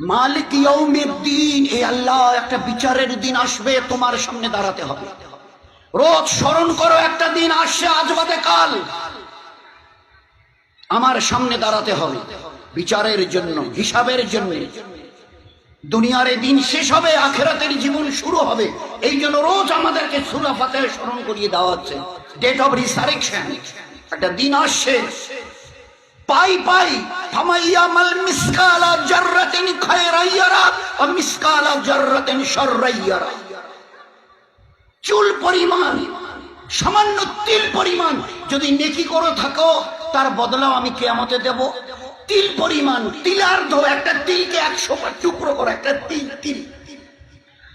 মালিক দিন এই আল্লাহ একটা বিচারের দিন আসবে, তোমার সামনে দাঁড়াতে হবে। রোজ স্মরণ করো, একটা দিন আসছে, আজ বাদে কাল। আমার সামনে দাঁড়াতে হবে, বিচারের জন্য, হিসাবের জন্য। দুনিয়ার দিন শেষ হবে, আখেরাতের জীবন শুরু হবে। এই জন্য রোজ আমাদেরকে সুরা ফাতে স্মরণ করিয়ে দেওয়া হচ্ছে। ডেট অফ রিসারেকশন একটা দিন আসছে। পাই পাই ফামাইয়ামাল মিসকালা জাররাতিন খায়রাইয়ারা ওয়া মিসকালা জাররাতিন শাররাইয়ারা। চুল পরিমাণ, সামান্য তিল পরিমাণ যদি নেকি করে থাকো, তার বদলাও আমি কেয়ামতে দেব। তিল পরিমাণ তিলার্ধ একটা তিলকে একশো টুকরো করে, একটা তিল তিল।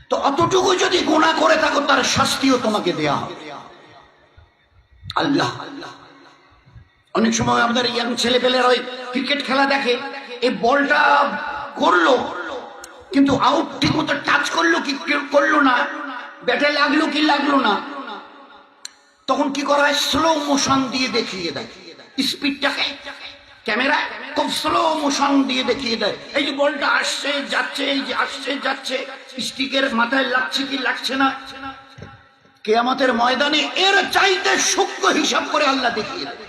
তো অতটুকু যদি গোনা করে থাকো, তার শাস্তিও তোমাকে দেয়া হবে। আল্লাহ আল্লাহ। অনেক সময় আমাদের ইয়াং ছেলে পেলের ওই ক্রিকেট খেলা দেখে, এই বলটা করল, কিন্তু আউট ঠিক মতো টাচ করল কি, করল না, ব্যাটে লাগল কি লাগল না, তখন কি করা হয়? স্লো মোশন দিয়ে দেখিয়ে দেয়। স্পিডটাকে, ক্যামেরা খুব স্লো মোশন দিয়ে দেখিয়ে দেয়। এই যে বলটা আসছে, যাচ্ছে, এই যে আসছে, যাচ্ছে স্টিকের মাথায় লাগছে কি লাগছে না, কেয়ামতের ময়দানে এর চাইতে সূক্ষ্ম হিসাব করে আল্লাহ দেখিয়ে দেয়।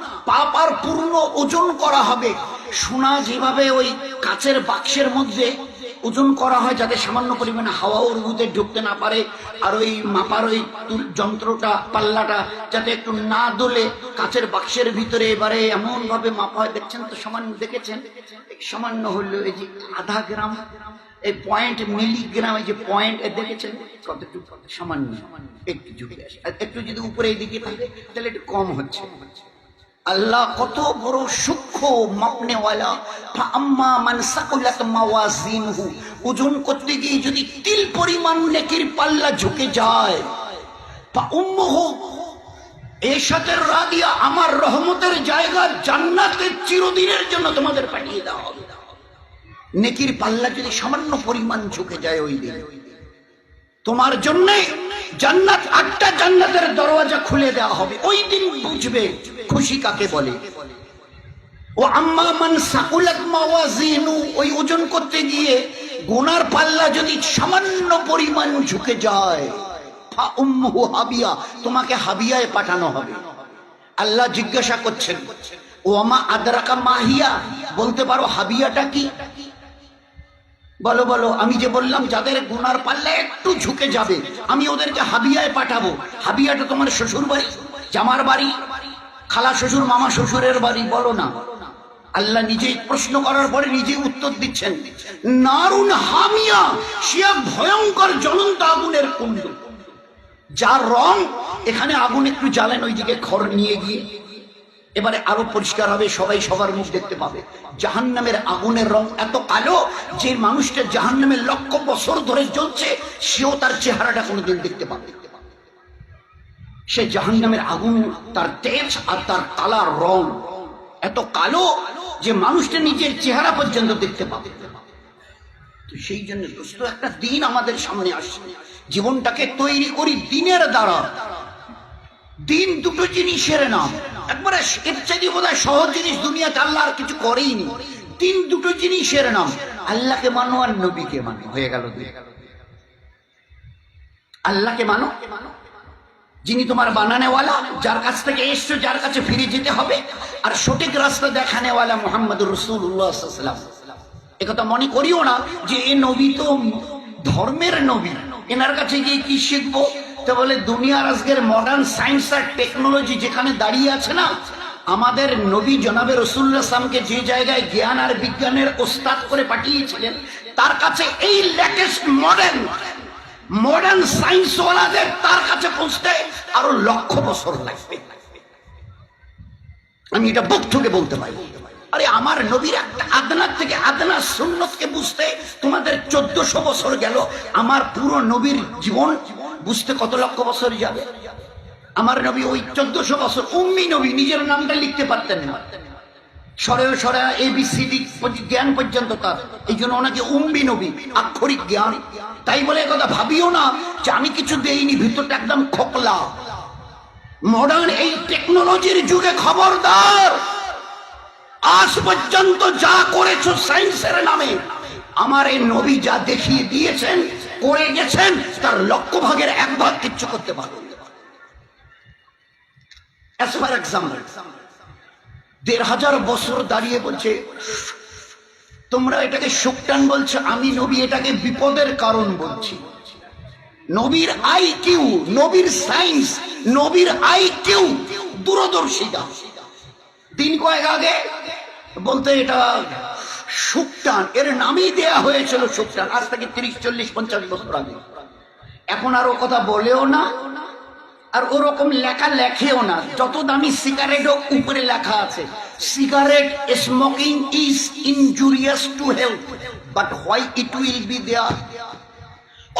পাপ আর পূর্ণ ওজন করা হবে। সোনা যেভাবে ওই কাচের বাক্সের মধ্যে ওজন করা হয়, যাতে সামান্য পরিমাণে হাওয়া মধ্যে ঢুকতে না পারে, আর ওই মাপার ওই যন্ত্রটা, পাল্লাটা যাতে একটু না দোলে কাচের বাক্সের ভিতরে এবারে এমন ভাবে মাপা হয়। দেখছেন তো সামান্য দেখেছেন? সামান্য হলো এই যে আধা গ্রাম, এই পয়েন্ট মিলিগ্রাম এই যে পয়েন্ট দেখেছেন? কতটুকু সামান্য? একটু ঝুঁকে আসে। একটু যদি উপরে এদিকে থাকে, তাহলে একটু কম হচ্ছে। আল্লাহ কত বড় সূক্ষ্ম ওজন করতে গিয়ে যদি তিল পরিমাণ নেকির পাল্লা ঝুঁকে যায় আমার রহমতের জায়গা জান্নাতের চিরদিনের জন্য তোমাদের পাঠিয়ে দেওয়া হবে। নেকির পাল্লা যদি সামান্য পরিমাণ ঝুঁকে যায় ওই দিন, তোমার জন্য জান্নাত আটটা জান্নাতের দরওয়াজা খুলে দেওয়া হবে। ওই দিন বুঝবে খুশি কাকে বলে? ও আম্মা মান সাকুলাত ওই ওজন করতে গিয়ে গোনার পাল্লা যদি সামান্য পরিমাণ ঝুঁকে যায় হাবিয়া, তোমাকে হাবিয়ায় পাঠানো হবে। আল্লাহ জিজ্ঞাসা করছেন, ও আমা আদরাকা মাহিয়া বলতে পারো হাবিয়াটা কি? বলো বলো, আমি যে বললাম যাদের গুনার পাল্লা একটু ঝুঁকে যাবে, আমি ওদেরকে হাবিয়ায় পাঠাবো। হাবিয়াটা তোমার শ্বশুর বাড়ি জামার বাড়ি খালা শ্বশুর, মামা শ্বশুরের বাড়ি বলো না। আল্লাহ নিজেই প্রশ্ন করার পরে নিজেই উত্তর দিচ্ছেন, নারুন হামিয়া সে ভয়ঙ্কর জ্বলন্ত আগুনের কুণ্ড। যার রং এখানে আগুন একটু জ্বালেন, ওইদিকে খড় নিয়ে গিয়ে। এবারে আরও পরিষ্কার হবে, সবাই সবার মুখ দেখতে পাবে। জাহান্নামের আগুনের রং এত কালো যে মানুষটা জাহান্নামের লক্ষ বছর ধরে জ্বলছে, সেও তার চেহারাটা কোনোদিন দেখতে পাবে সে জাহান্নামের আগুন, তার তেজ আর তার কালার রং এত কালো যে মানুষটা নিজের চেহারা পর্যন্ত দেখতে পাবে। সেই জন্য একটা দিন আমাদের সামনে আসছে। জীবনটাকে তৈরি করি দিনের দ্বারা। দিন দুটো জিনিসের নাম। একবারে এর চাইতে বোধ হয় সহজ জিনিস দুনিয়াতে আল্লাহ আর কিছু করেইনি। দিন দুটো জিনিসের নাম। আল্লাহকে মানো আর নবীকে মানো। হয়ে গেল আল্লাহকে মানো যিনি তোমার বানানেওয়ালা, যার কাছ থেকে এসছো, যার কাছে ফিরে যেতে হবে। আর সঠিক রাস্তা দেখানেওয়ালা মোহাম্মদ রসুল্লাহ একথা মনে করিও না যে এ নবী তো ধর্মের নবী। এনার কাছে গিয়ে কি শিখব? তো বলে, দুনিয়ার আজকের মডার্ন সায়েন্স আর টেকনোলজি যেখানে দাঁড়িয়ে আছে না, আমাদের নবী জনাবে রসুল্লাহ সামকে যে জায়গায় জ্ঞান আর বিজ্ঞানের ওস্তাদ করে পাঠিয়েছিলেন, তার কাছে এই লেটেস্ট মডার্ন মডার্ন সায়েন্স ওয়ালাদের তার কাছে পৌঁছতে আরও লক্ষ বছর লাগবে। আমি এটা বুক থেকে বলতে পারি। আরে আমার নবীর একটা আদনার থেকে আদনা সুন্নতকে বুঝতে তোমাদের চোদ্দশো বছর গেল। আমার পুরো নবীর জীবন বুঝতে কত লক্ষ বছর যাবে? আমার নবী ওই চোদ্দশো বছর, উম্মি নবী নিজের নামটা লিখতে পারতেন না। সরে সরে এ বি সি ডি জ্ঞান পর্যন্ত তার। এই জন্য ওনাকে উম্মি নবী, আক্ষরিক জ্ঞান। তাই বলে কথা ভাবিও না যে আমি কিছু দেইনি, ভিতরটা একদম খোকলা। মডার্ন এই টেকনোলজির যুগে খবরদার। আজ পর্যন্ত যা করেছ সায়েন্সের নামে, আমার এই নবী যা দেখিয়ে দিয়েছেন, করে গেছেন, তার লক্ষ ভাগের এক ভাগ কিচ্ছু করতে পারবে অ্যাজ ফর এক্সাম্পল দেড় হাজার বছর দাঁড়িয়ে বলছে, তোমরা এটাকে শোকটান বলছো, আমি নবী এটাকে বিপদের কারণ বলছি। নবীর আই কিউ নবীর সায়েন্স নবীর আই কিউ দূরদর্শিতা দিন কয়েক আগে বলতে এটা সুকটান, এর নামই দেয়া হয়েছিল সুকটান, আজ থেকে তিরিশ, চল্লিশ, পঞ্চাশ বছর আগে। এখন আর কথা বলেও না আর ওরকম লেখা লেখেও না। যত দামি সিগারেটও উপরে লেখা আছে cigarette smoking is injurious to health but why it will be there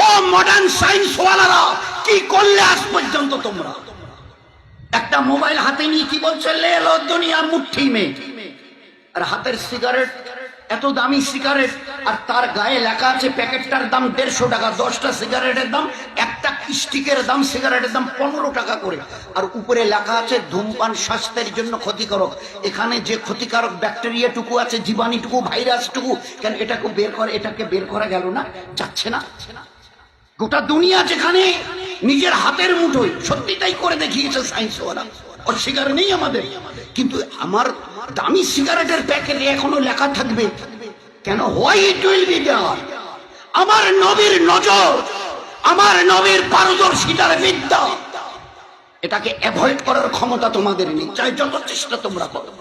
O modern science ওয়ালারা কি করলে আজ পর্যন্ত তোমরা? একটা মোবাইল হাতে নিয়ে কি বলছে, লে লো দুনিয়া মুঠি মে। আর হাতের সিগারেট এত দামি সিগারেট আর তার গায়ে লেখা আছে, প্যাকেটটার দাম দেড়শো টাকা, দশটা সিগারেটের দাম একটা স্টিকের দাম সিগারেটের দাম পনেরো টাকা করে। আর উপরে লেখা আছে, ধূমপান স্বাস্থ্যের জন্য ক্ষতিকারক। এখানে যে ক্ষতিকারক ব্যাকটেরিয়াটুকু আছে, জীবাণুটুকু, ভাইরাসটুকু, কেন এটাকে বের করে, এটাকে বের করা গেল না? যাচ্ছে না। গোটা দুনিয়া যেখানে নিজের হাতের মুঠোয়, সত্যি তাই করে দেখিয়েছে সায়েন্স ওরা অস্বীকার নেই আমাদের। কিন্তু আমার দামি সিগারেটের প্যাকেটে এখনও লেখা থাকবে, কেন হোয়াইট উইল বি আমার নবীর নজর আমার নবীর পারদর্শিতার বিদ্যা। এটাকে অ্যাভয়েড করার ক্ষমতা তোমাদের নেই। চাই যত চেষ্টা তোমরা করো।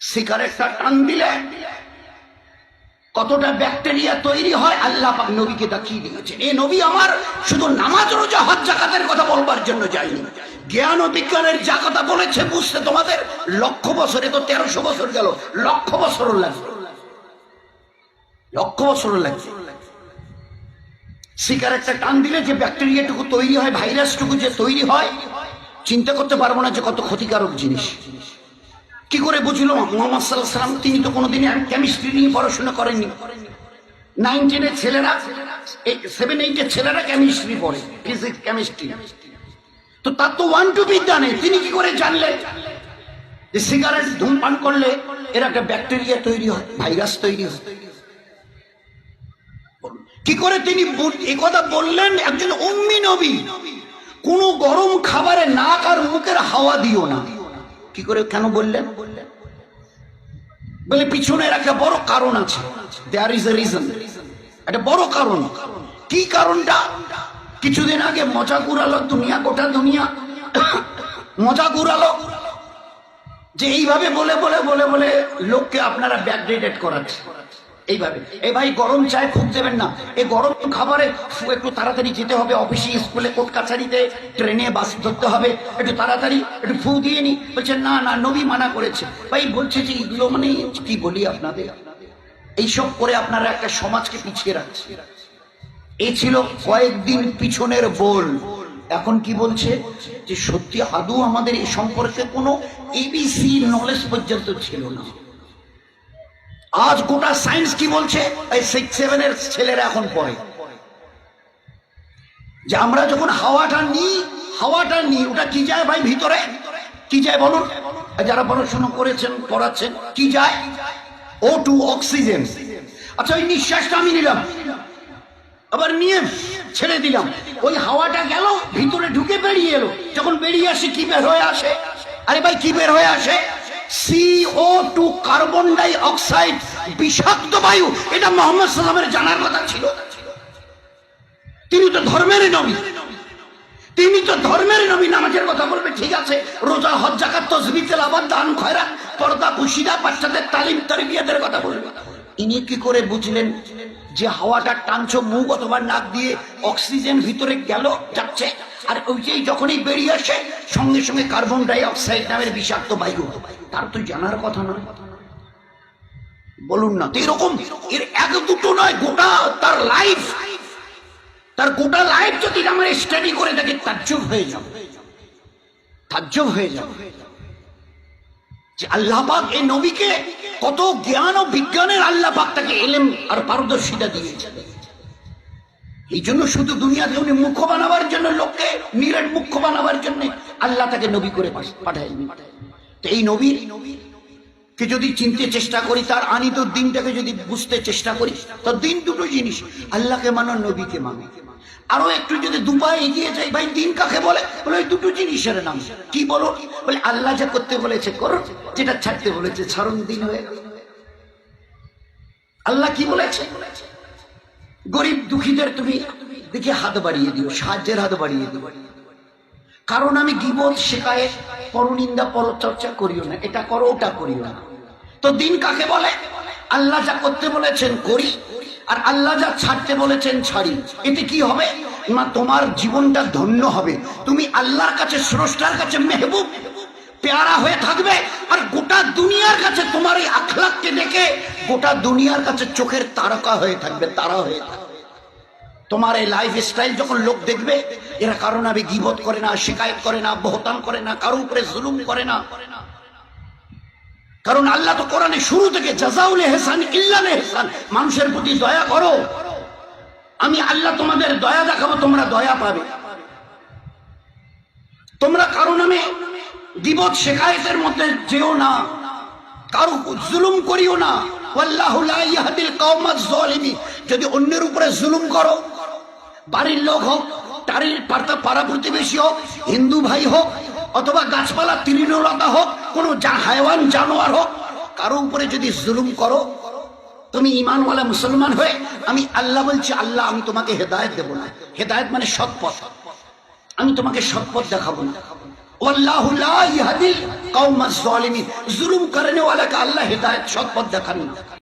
সিগারেটটা টান দিলে কতটা ব্যাকটেরিয়া তৈরি হয় আল্লাহ নবীকে দেখিয়ে দিয়েছেন এই নবী আমার শুধু নামাজ, রোজা, হজ, জাকাতের কথা বলবার জন্য যায়নি। জ্ঞান ও বিজ্ঞানের যা কথা বলেছে বুঝতে তোমাদের লক্ষ বছরে তো তেরোশো বছর গেল। লক্ষ বছরও লাগবে। লক্ষ বছরও লাগবে। সিগারেটটা টান দিলে যে ব্যাকটেরিয়াটুকু তৈরি হয়, ভাইরাসটুকু যে তৈরি হয়, চিন্তা করতে পারব না যে কত ক্ষতিকারক জিনিস। কি করে বুঝলো? মোহাম্মদ তিনি তো কোনোদিনই কেমিস্ট্রি নিয়ে পড়াশোনা করেননি। নাইন টেনের ছেলেরা সেভেন এইটের ছেলেরা কেমিস্ট্রি পড়ে ফিজিক্স কেমিস্ট্রি তো তার তো ওয়ান টু বিদ্যা নেই তিনি কি করে জানলেন যে সিগারেট ধূমপান করলে এর একটা ব্যাকটেরিয়া তৈরি হয়, ভাইরাস তৈরি হয়। কি করে তিনি কথা বললেন? একজন অম্মি নবী। কোন গরম খাবারে নাক আর মুখের হাওয়া দিও না। কি করে কেন বললেন? বলে পিছনের একটা বড় কারণ আছে। দেয়ার ইজ এ রিজন একটা বড় কারণ। কি কারণটা? কিছুদিন আগে মজা কুড়ালো দুনিয়া, গোটা দুনিয়া। মজা ঘুরালো যে এইভাবে বলে বলে বলে বলে লোককে আপনারা ব্যাকডেটেড করাচ্ছে। এইভাবে। এই ভাই, গরম চায় খুব দেবেন না। এই গরম খাবারে একটু তাড়াতাড়ি যেতে হবে অফিসে, স্কুলে, কোর্ট কাছারিতে, ট্রেনে বাস ধরতে হবে। একটু তাড়াতাড়ি একটু ফু দিয়ে নি। বলছে, না না, নবী মানা করেছে। ভাই, বলছে যে, এগুলো মানে কি বলি আপনাদের? এইসব করে আপনারা একটা সমাজকে পিছিয়ে রাখছে। এ ছিল কয়েকদিন পিছনের বল। এখন কি বলছে? যে সত্যি আদৌ আমাদের এই সম্পর্কে কোনো এবিসি নলেজ পর্যন্ত ছিল না। আজ গোটা সায়েন্স কি বলছে? এই সিক্স সেভেনের ছেলেরা এখন পড়ে। যে আমরা যখন হাওয়াটা নিই হাওয়াটা নিই, ওটা কি যায় ভাই ভিতরে? কি যায় বলুন? যারা পড়াশোনা করেছেন, পড়াচ্ছেন, কি যায়? ও টু অক্সিজেন আচ্ছা ওই নিঃশ্বাসটা আমি নিলাম। আবার নিয়ে ছেড়ে দিলাম। ওই হাওয়াটা গেল, ভিতরে ঢুকে বেরিয়ে এলো। যখন বেরিয়ে আসে, কি বের হয়ে আসে? আরে ভাই, কি বের হয়ে আসে? C O two carbon dioxide বিষাক্ত বায়ু, এটা মোহাম্মদ সাল্লামের জানার কথা ছিল। তিনি তো ধর্মের নবী। তিনি তো ধর্মের নবী, নামাজের কথা বলবে, ঠিক আছে, রোজা, হজ জাকাত তসবি তেলাবাদ দান খয়রা পর্দা, খুশিদা, বাচ্চাদের তালিম তরবিয়াদের কথা বলবে। ইনি কি করে বুঝলেন যে হাওয়াটা টানছো মুখ অথবা নাক দিয়ে, অক্সিজেন ভিতরে গেল, যাচ্ছে, আর ওই যে যখনই বেরিয়ে আসে, সঙ্গে সঙ্গে কার্বন ডাই অক্সাইড নামের বিষাক্ত বায়ু তার তো জানার কথা নয় বলুন না, তো এরকম এর এক দুটো নয়, গোটা তার লাইফ তার গোটা লাইফ যদি আমার স্টাডি করে দেখে তাজ্জব হয়ে তাজ্জব হয়ে যাবে। যে আল্লাহবাক এই নবীকে কত জ্ঞান ও বিজ্ঞানের আল্লাহ পাক তাকে এলেম আর পারদর্শিতা দিয়েছে এই জন্য শুধু দুনিয়াতে উনি মুখ্য বানাবার জন্য লোককে নিরেট মুখ্য বানাবার জন্য আল্লাহ তাকে নবী করে পাঠায়নি তো এই নবীর, কে যদি চিনতে চেষ্টা করি, তার আনিত দিনটাকে যদি বুঝতে চেষ্টা করি, তো দিন দুটো জিনিস, আল্লাহকে মানো, নবীকে মানো। আরও একটু যদি দুপায়ে এগিয়ে যাই, ভাই, দিন কাকে বলে? বলে ওই দুটো জিনিসের নাম। কি বলো? বলে আল্লাহ যা করতে বলেছে, করো। যেটা ছাড়তে বলেছে, ছাড়ন দিন হয়ে আল্লাহ কি বলেছে? গরিব দুঃখীদের তুমি দেখে হাত বাড়িয়ে দিও, সাহায্যের হাত বাড়িয়ে দিও। কারণ আমি গিবত শেখায় পরনিন্দা পরচর্চা করিও না। এটা করো, ওটা করিও না। তো দিন কাকে বলে? আল্লাহ যা করতে বলেছেন, করি। আর আল্লাহ যা ছাড়তে বলেছেন, ছাড়ি। এতে কি হবে? না তোমার জীবনটা ধন্য হবে। তুমি আল্লাহর কাছে, স্রষ্টার কাছে মেহবুব, পেয়ারা হয়ে থাকবে। আর গোটা দুনিয়ার কাছে তোমার এই আখলাককে দেখে গোটা দুনিয়ার কাছে চোখের তারকা হয়ে থাকবে, তারা হয়ে থাকবে। তোমার এই লাইফ স্টাইল যখন লোক দেখবে, এরা কারও নামে গিবত করে না, শিকায়ত করে না বহতান করে না, কারও উপরে জুলুম করে না। কারণ আল্লাহ তো কোরআনে শুরু থেকে জাজাউল হেসান ইল্লাল হেসান মানুষের প্রতি দয়া করো। আমি আল্লাহ তোমাদের দয়া দেখাবো, তোমরা দয়া পাবে। তোমরা কারও নামে গিবত শেখায়তের মধ্যে যেও না, কারও জুলুম করিও না। জালিমিন যদি অন্যের উপরে জুলুম করো বাড়ির লোক হোক, তারির পাড়া প্রতিবেশী হোক, হিন্দু ভাই হোক, অথবা গাছপালা, তৃণলতা হোক, কোনো হায়ওয়ান, জানোয়ার হোক, কারও উপরে যদি জুলুম করো, তুমি ইমানওয়ালা মুসলমান হয়ে, আমি আল্লাহ বলছি, আল্লাহ, আমি তোমাকে হেদায়ত দেবো না। হেদায়ত মানে সৎ পথ আমি তোমাকে সৎ পথ দেখাবো না। আল্লাহ হেদায়ত সৎ পথ দেখানি না